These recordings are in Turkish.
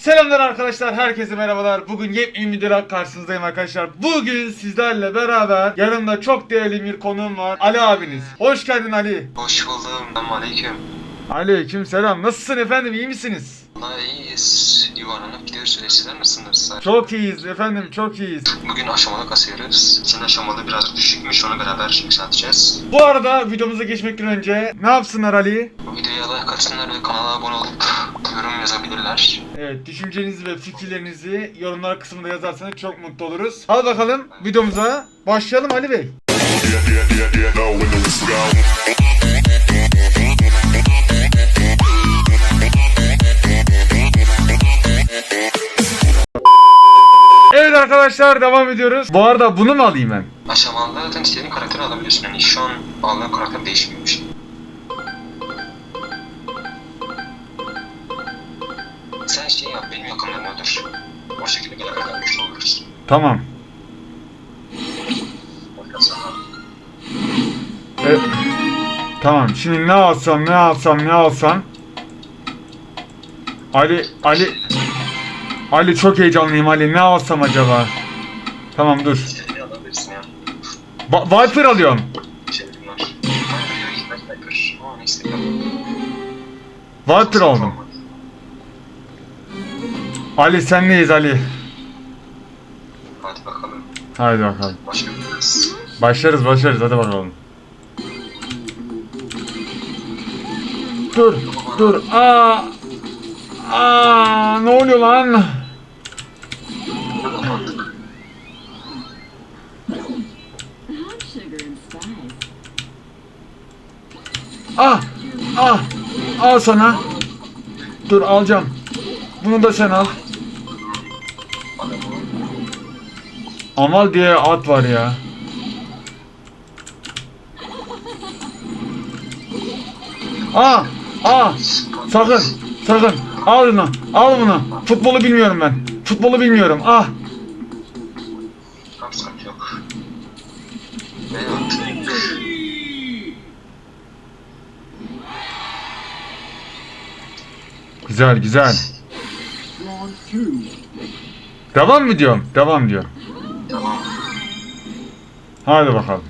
Selamlar arkadaşlar, herkese merhabalar. Bugün yepyeni bir videoyla karşınızdayım arkadaşlar. Bugün sizlerle beraber yanımda çok değerli bir konuğum var. Ali abiniz. Hoş geldin Ali. Hoş buldum. Aleyküm. Aleyküm selam. Nasılsın efendim, iyi misiniz? İyiyiz. Yuvarlanıp gidiyoruz. Öyle sizler nasılsınız? Çok iyiyiz efendim, çok iyiyiz. Bugün aşamalı kasıyoruz. Senin aşamalı biraz düşükmüş. Onu beraber yükselteceğiz. Bu arada videomuza geçmekten önce ne yapsınlar Ali? Bu videoya like atsınlar ve kanala abone olup yorum yazabilirler. Evet, düşüncenizi ve fikirlerinizi yorumlar kısmında yazarsanız çok mutlu oluruz. Hadi bakalım videomuza başlayalım Ali Bey. Arkadaşlar devam ediyoruz. Bu arada bunu mu alayım ben? Aşamalıda zaten istediğin karakteri alabiliyorsun. Yani şu an aldığın karakter değişmiyormuş. Sen şey yap, benim yakınlarına dur. O şekilde beraber güçlü oluruz. Tamam. Ondan sonra E, tamam şimdi ne alsam ne alsam ne alsam Ali Ali Ali çok heyecanlıyım Ali ne alsam acaba Tamam dur istediğini alabilirsin ya. Ba- Viper alıyorum bunlar. Viper'e gitmek Viper. Aa neyse. Viper aldım Ali senleyiz Ali Hadi bakalım. Haydi bakalım. Başlarız başlarız hadi bakalım Dur dur aa Aa ne oluyor lan Ah! Ah! Al sana. Dur alacağım. Bunu da sen al. Amal diye at var ya. Ah! Ah! Sakın! Sakın! Al bunu! Al bunu! Futbolu bilmiyorum ben. Futbolu bilmiyorum. Ah! Tam sıkıntı yok. Ne yaptın? Güzel güzel. Devam mı diyorum? Devam. Tamam. Hadi bakalım.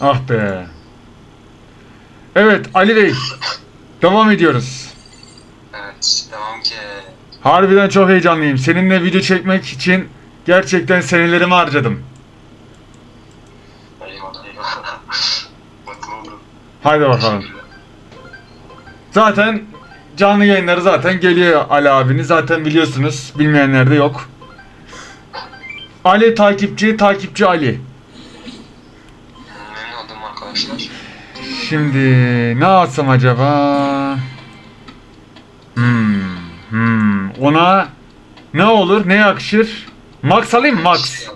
Ah be. Evet Ali Bey. Devam ediyoruz. Evet. Devam ki. Harbiden çok heyecanlıyım. Seninle video çekmek için gerçekten senelerimi harcadım. Eyvallah eyvallah. Mutlu oldum. Haydi bakalım. Zaten canlı yayınları zaten geliyor Ali abini. Zaten biliyorsunuz. Bilmeyenler de yok. Ali takipçi, takipçi Ali. Memnun oldum arkadaşlar. Şimdi ne alsam acaba? Hmm, hmm. Ona ne olur, ne yakışır? Max alayım mı? Max.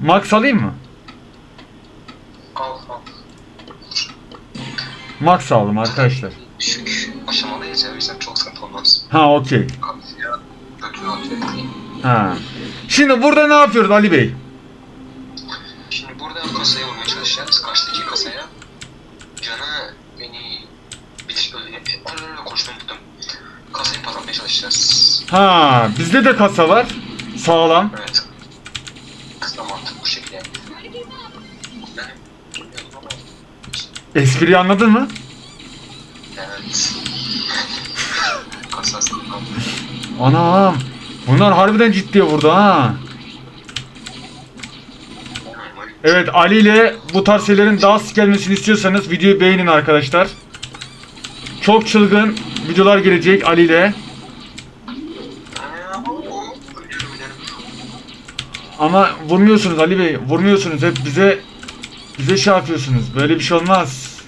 Max alayım mı? Al al. Max aldım arkadaşlar. Düşük aşamadayız ya. O yüzden çok sıkıntı olmaz. Ha okey. Atıyor. Ha. Şimdi burada ne yapıyoruz Ali Bey? Şimdi burada kasaya vurmaya çalışacağız. Karşıdaki kasaya. Canı beni bitir... Öyle, öyle, konuşmayı unuttum. Kasayı patlatmaya çalışacağız. Ha, bizde de kasa var. Sağlam. Evet. Kısa mantık bu şekilde. Ben bilmiyorum ama... Espriyi anladın mı? Evet. Anam. Bunlar harbiden ciddiye vurdu ha. Evet Ali ile bu tarz şeylerin daha sık gelmesini istiyorsanız videoyu beğenin arkadaşlar. Çok çılgın videolar gelecek Ali ile. Ama vurmuyorsunuz Ali Bey. Vurmuyorsunuz. Hep bize bize şey yapıyorsunuz. Böyle bir şey olmaz.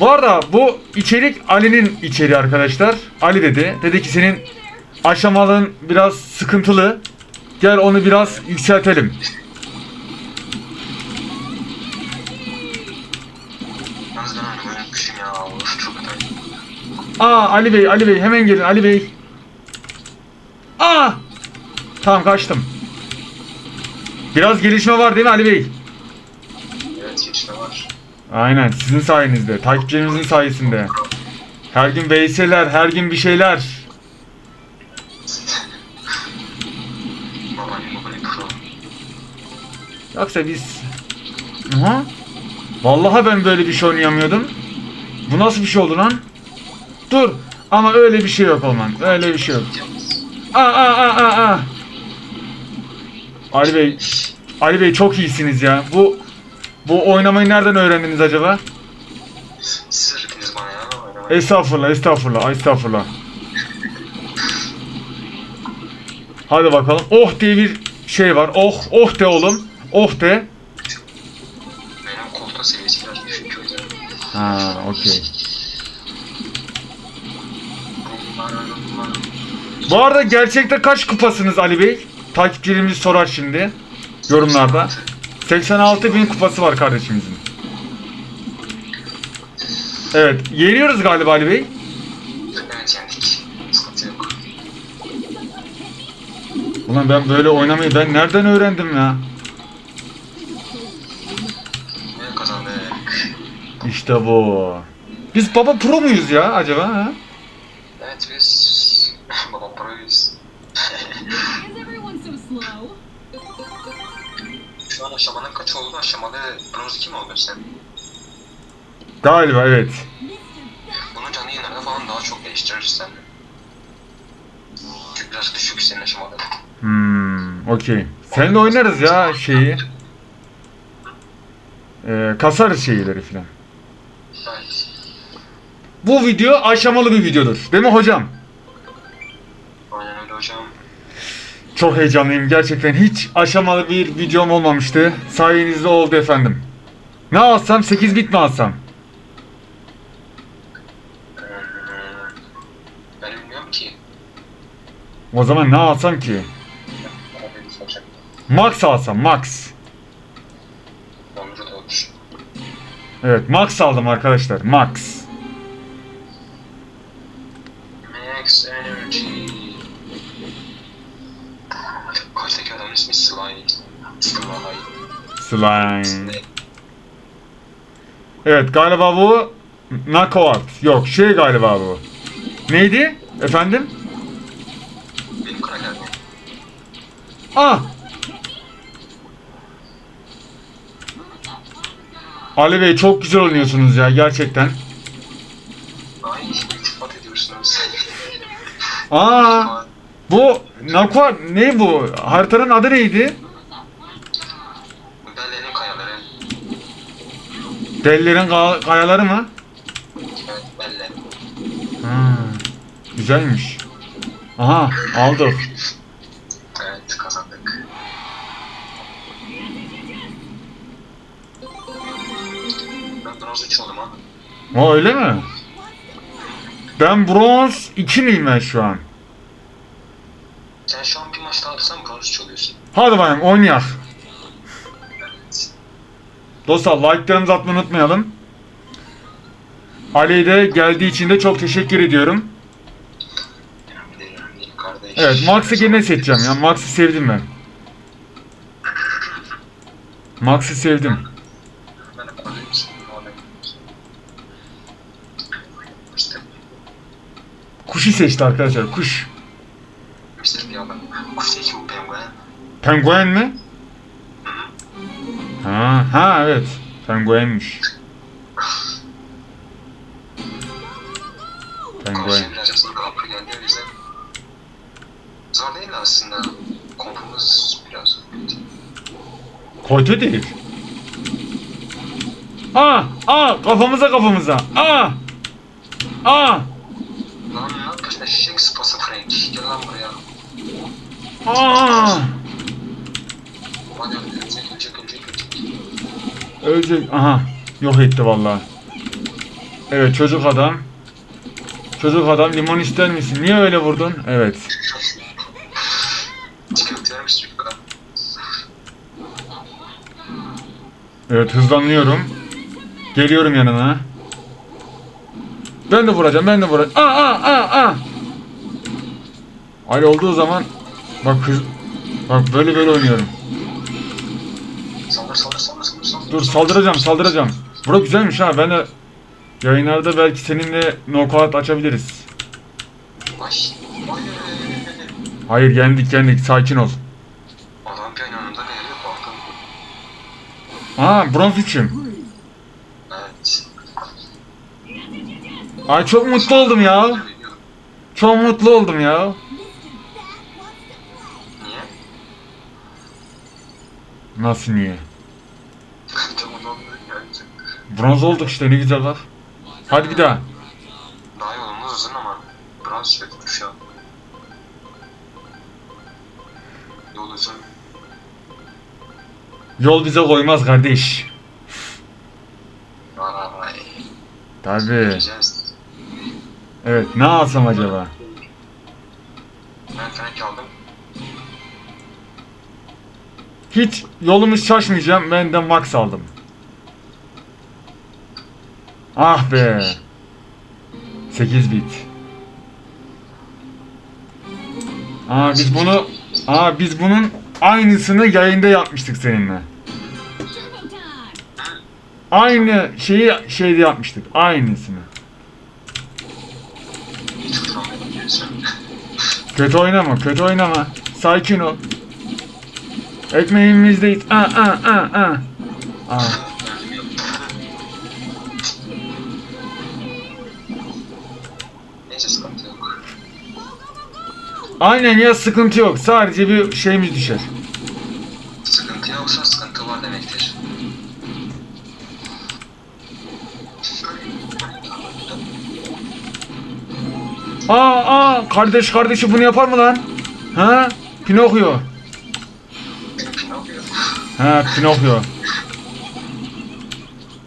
Bu arada bu içerik Ali'nin içeriği arkadaşlar. Ali dedi. Dedi ki senin aşamalın biraz sıkıntılı. Gel onu biraz yükseltelim. Aa Ali Bey, Ali Bey hemen gelin Ali Bey. Aa! Tamam kaçtım. Biraz gelişme var değil mi Ali Bey? Gelişme var. Aynen sizin sayenizde. Takipçilerimizin sayesinde. Her gün VS'ler, her gün bir şeyler. Yoksa biz... Aha. Vallahi ben böyle bir şey oynayamıyordum. Bu nasıl bir şey oldu lan? Dur. Ama öyle bir şey yok Olman. Öyle bir şey yok. Aa aa aa aa. Ali Bey, Ali Bey çok iyisiniz ya. Bu bu oynamayı nereden öğrendiniz acaba? Siz öğrettiniz bana ya. oynamayı. Estağfurullah, estağfurullah, estağfurullah. Hadi bakalım. Oh diye bir şey var. Oh, oh de oğlum. Oh de. Benim koltuğun seviyesi biraz düşük. Ha, okey. Bu arada gerçekte kaç kupasınız Ali Bey? Takipçilerimiz sorar şimdi. Yorumlarda. 86 bin kupası var kardeşimizin. Evet. Yeniyoruz galiba Ali Bey. Ulan ben böyle oynamayı ben nereden öğrendim ya? İşte bu. Biz baba pro muyuz ya acaba? Ha? Oldu? Aşamada bronz 2 mi oldun sen? Galiba evet. Bunun canlı yayınlarda falan daha çok değiştiririz sen. Çünkü biraz düşük senin aşamada. Hmm, okey. Seninle oynarız ya şeyi. Ee, kasarız şeyleri filan. Bu video aşamalı bir videodur. Değil mi hocam? Aynen öyle hocam. Çok heyecanlıyım gerçekten. Hiç aşamalı bir videom olmamıştı. Sayenizde oldu efendim. Ne alsam? 8 bit mi alsam? Ee, ben bilmiyorum ki. O zaman ne alsam ki? Max alsam, Max. Evet, Max aldım arkadaşlar. Max Sly. Slime. Evet, galiba bu Knockout. Yok, şey galiba bu. Neydi? Efendim? Benim? Ah! Ali Bey çok güzel oynuyorsunuz ya gerçekten. Ay ediyorsunuz. Aa! Bu Nakwa ne bu? Haritanın adı neydi? Bellerin kayaları. Dellerin ka- kayaları mı? Evet. Ha, güzelmiş. Aha aldık. Evet kazandık. Ben bronz 3 oldum ha. O öyle mi? Ben bronz 2 miyim ben şu an? Sen şu an bir maç daha alırsan bronz 3 oluyorsun. Hadi bayım oynayak. Dostlar like'larımızı atmayı unutmayalım. Ali'ye de geldiği için de çok teşekkür ediyorum. Evet Max'ı gene seçeceğim ya. Max'ı sevdim ben. Max'ı sevdim. Kuşu seçti arkadaşlar. Kuş. Penguen mi? Ha, ha evet. Penguenmiş. Penguen. Birazcık zor kapı geldi o yüzden. Zor değil aslında. Kompumuz biraz Kötü değil. Aa, aa, kafamıza kafamıza. Aa. Aa. Lan ne yapıyorsun eşek sıpası Frank? Gel lan buraya. Aa. Hadi ölecek. Ölecek. Aha. Yok etti vallahi. Evet çocuk adam. Çocuk adam limon ister misin? Niye öyle vurdun? Evet. Evet hızlanıyorum. Geliyorum yanına. Ben de vuracağım, ben de vuracağım. Aa aa aa aa. Öyle olduğu zaman bak hız bak böyle böyle oynuyorum. Saldır saldır saldır. Dur saldıracağım, saldıracağım. Bura güzelmiş ha. Ben de yayınlarda belki seninle knockout açabiliriz. Hayır. Yendik yendik. Sakin ol. Baktım. Aa bronz 3'üm. Evet. Ay çok mutlu oldum ya. Çok mutlu oldum ya. Nasıl niye? Çok mutlu oldum yani. Bronz olduk işte ne güzel bak. Hadi bir daha. Daha yolumuz uzun ama biraz sürekli şu an. Yol uzun. Yol bize koymaz kardeş. Vay. Tabii. Evet ne alsam acaba? Ben Frank aldım. Hiç yolumuz şaşmayacağım. Ben de Max aldım. Ah be. 8 bit. Aa biz bunu Aa biz bunun aynısını yayında yapmıştık seninle. Aynı şeyi şeyde yapmıştık. Aynısını. Kötü oynama, kötü oynama. Sakin ol. Ekmeğimizdeyiz. Aa aa aa aa. Aa. Aynen ya sıkıntı yok. Sadece bir şeyimiz düşer. Sıkıntı yoksa sıkıntı var demektir. Aa aa kardeş kardeşi bunu yapar mı lan? Ha? Pinokyo. Pinokyo. Ha Pinokyo.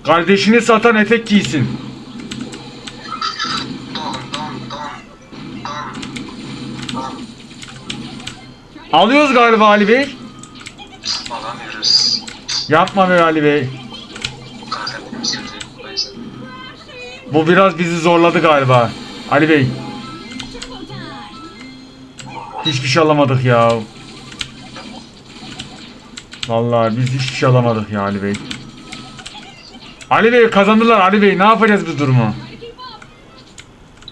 Kardeşini satan etek giysin. Alıyoruz galiba Ali Bey. Alamıyoruz. Yapma be Ali Bey. Bu biraz bizi zorladı galiba. Ali Bey. Hiçbir şey alamadık ya. Vallahi biz hiçbir şey alamadık ya Ali Bey. Ali Bey kazandılar Ali Bey. Ne yapacağız biz durumu?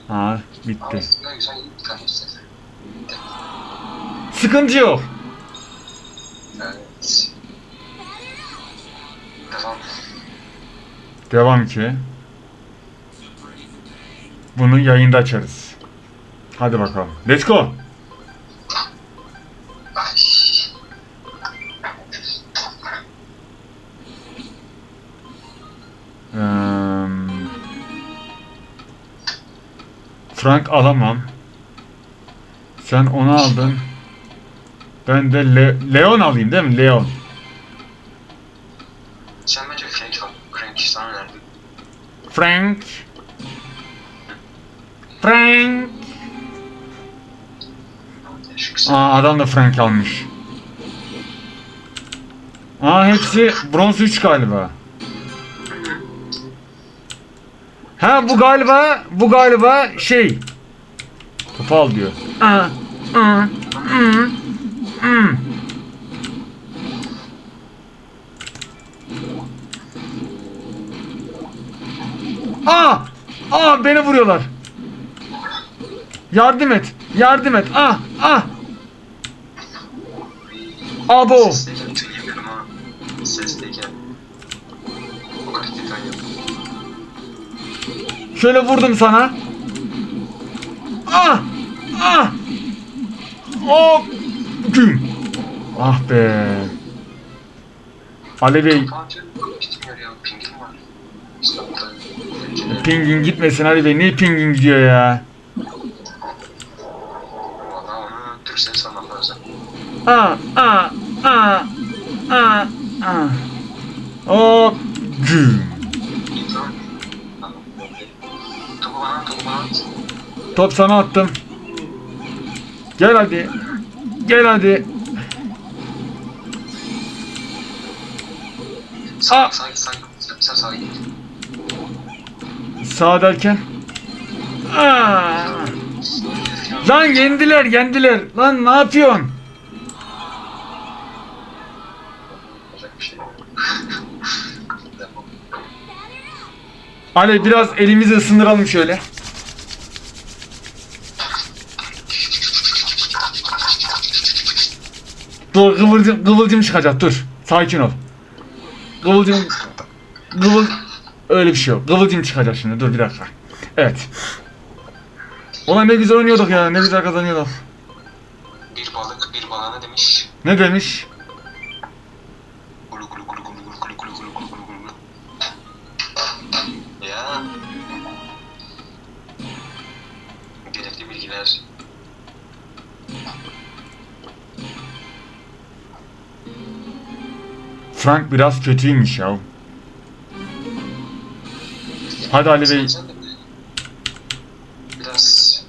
Ha bitti. Aslında güzel yıkanmışsın. Sıkıntı yok. Evet. Devam. Devam ki. Bunu yayında açarız. Hadi bakalım. Let's go. Frank alamam. Sen onu aldın. Ben de Le- Leon alayım değil mi? Leon. Sen bence Frank al. Frank sana nerede? Frank. Frank. Aa adam da Frank almış. Aa hepsi bronz 3 galiba. Ha bu galiba bu galiba şey. Kupa al diyor. Aa, aa, ı, ı. Aa! Aa beni vuruyorlar. Yardım et. Yardım et. Ah! Ah! Abo! Ha. O kadar. Şöyle vurdum sana. Ah! Ah! Hop! Güm! Ah be! Ali Bey, pingin gitmesin Ali Bey. Niye pingin gidiyor ya? Tamam. Topu bana, topu bana at. Top sana attım. Gel hadi. Gel hadi. Sağ, sağ, sağ, sağa git. Sağ derken. Aa! Lan yendiler, yendiler. Lan ne yapıyorsun? Şey. Ali biraz elimizi ısındıralım şöyle. Dur kıvılcım, kıvılcım çıkacak dur. Sakin ol. Kıvılcım kıvıl öyle bir şey yok. Kıvılcım çıkacak şimdi. Dur bir dakika. Evet. Ulan ne güzel oynuyorduk ya. Ne güzel kazanıyorduk. Bir balık bir balana demiş. Ne demiş? Frank biraz kötüymüş ya. Hadi Ali Bey. Biraz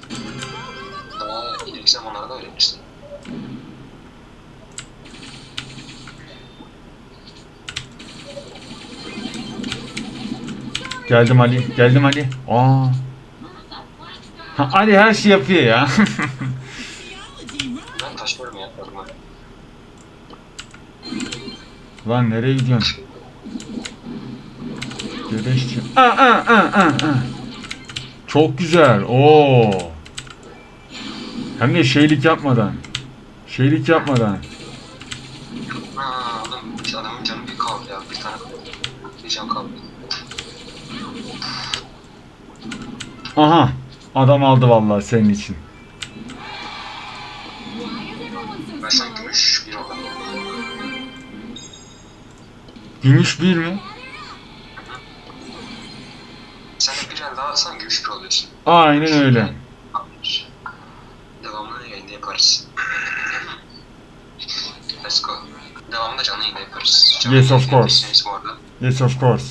daha ileriki zamanlarda öğrenirsin. Geldim Ali. Geldim Ali. Aa. Ha, Ali her şey yapıyor ya. Ben taşlarım ya. Yorma. Lan nereye gidiyorsun? Güreşçi. Aa, aa, aa, aa, aa. Çok güzel. Oo. Hem de şeylik yapmadan. Şeylik yapmadan. Aa, oğlum bir adamın canı bir kaldı ya. Bir tane bir can kaldı. Aha. Adam aldı vallahi senin için. Ben sen gümüş bir oldum. Gümüş bir mi? Sen de bir el daha alsan gümüş bir oluyorsun. Aynen öyle. Devamlı yayında yaparız. Let's go. Devamında canlı yayında yaparız. Canlı Yes, of course. Yes of course.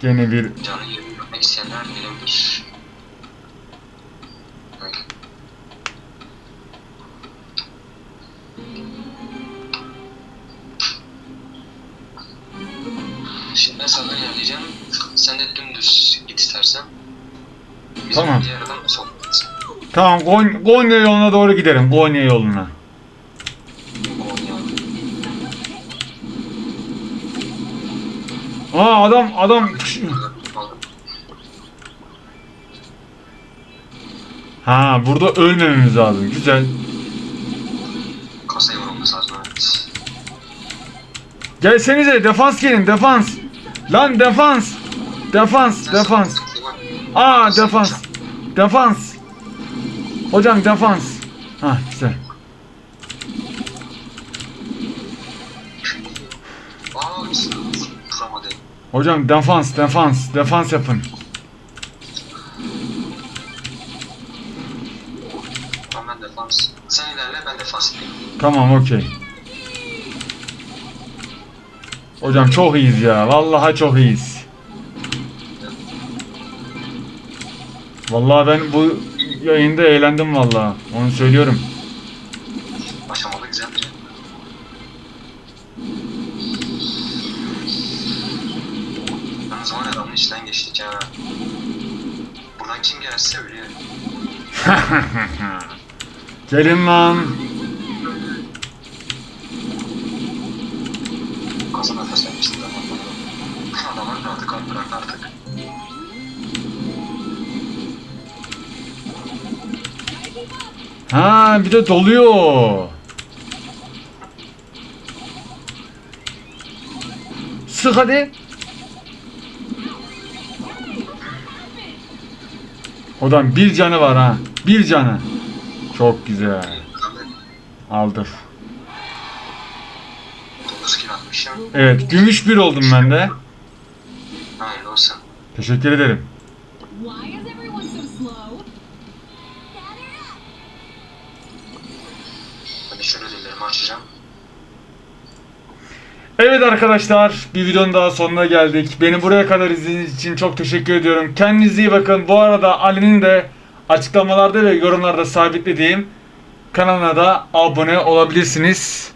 Gene bir Canlı Şimdi ben sağdan ilerleyeceğim. Sen de dümdüz git istersen. Bizim Tamam. diğer adam da sol gitsin. Tamam Gon- yoluna doğru gidelim. Konya yoluna. Aa adam adam Ha burada ölmememiz lazım. Güzel. Kasaya vurmamız lazım evet. Gelsenize defans gelin defans. Lan defans. Defans defans. Aa defans. Defans. Hocam defans. Ha güzel. Hocam defans defans defans yapın. Tamam defans. Sen ilerle ben defans yapayım. Tamam okey. Hocam çok iyiyiz ya. Vallahi çok iyiyiz. Vallahi ben bu yayında eğlendim vallahi. Onu söylüyorum. Aşamalı güzeldir. Yalnız var adamın içinden geçtik ya. Buradan kim gelse ölüyor. Gelin lan. Ha bir de doluyor. Sık hadi. Odan bir canı var ha. Bir canı. Çok güzel. Aldık. 9 kill atmışım. Evet gümüş bir oldum ben de. Hayırlı olsun. Teşekkür ederim. Evet arkadaşlar bir videonun daha sonuna geldik. Beni buraya kadar izlediğiniz için çok teşekkür ediyorum. Kendinize iyi bakın. Bu arada Ali'nin de açıklamalarda ve yorumlarda sabitlediğim kanalına da abone olabilirsiniz.